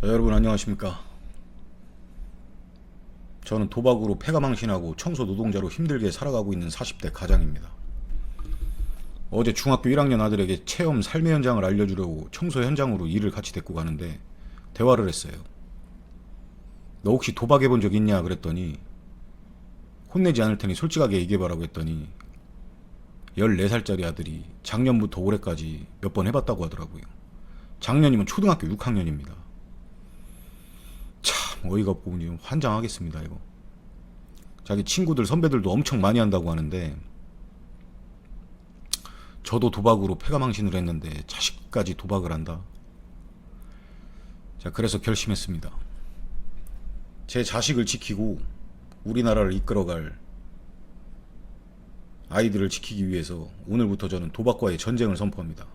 자, 여러분 안녕하십니까? 저는 도박으로 폐가 망신하고 청소 노동자로 힘들게 살아가고 있는 40대 가장입니다. 어제 중학교 1학년 아들에게 체험 삶의 현장을 알려주려고 청소 현장으로 일을 같이 데리고 가는데 대화를 했어요. 너 혹시 도박해 본 적 있냐 그랬더니 혼내지 않을 테니 솔직하게 얘기해봐라고 했더니 14살짜리 아들이 작년부터 올해까지 몇 번 해봤다고 하더라고요. 작년이면 초등학교 6학년입니다. 참 어이가 없고 그냥 환장하겠습니다 이거. 자기 친구들 선배들도 엄청 많이 한다고 하는데 저도 도박으로 패가망신을 했는데 자식까지 도박을 한다. 자 그래서 결심했습니다. 제 자식을 지키고 우리나라를 이끌어갈 아이들을 지키기 위해서 오늘부터 저는 도박과의 전쟁을 선포합니다.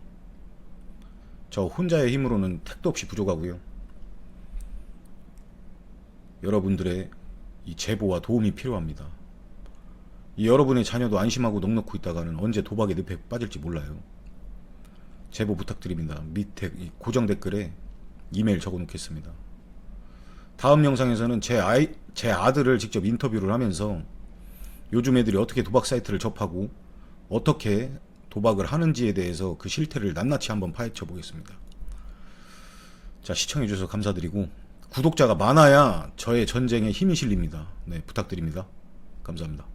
저 혼자의 힘으로는 택도 없이 부족하고요. 여러분들의 이 제보와 도움이 필요합니다. 이 여러분의 자녀도 안심하고 넉넉히 있다가는 언제 도박의 늪에 빠질지 몰라요. 제보 부탁드립니다. 밑에 이 고정 댓글에 이메일 적어 놓겠습니다. 다음 영상에서는 제 아이, 제 아들을 직접 인터뷰를 하면서 요즘 애들이 어떻게 도박 사이트를 접하고 어떻게 도박을 하는지에 대해서 그 실태를 낱낱이 한번 파헤쳐 보겠습니다. 자, 시청해 주셔서 감사드리고 구독자가 많아야 저의 전쟁에 힘이 실립니다. 네, 부탁드립니다. 감사합니다.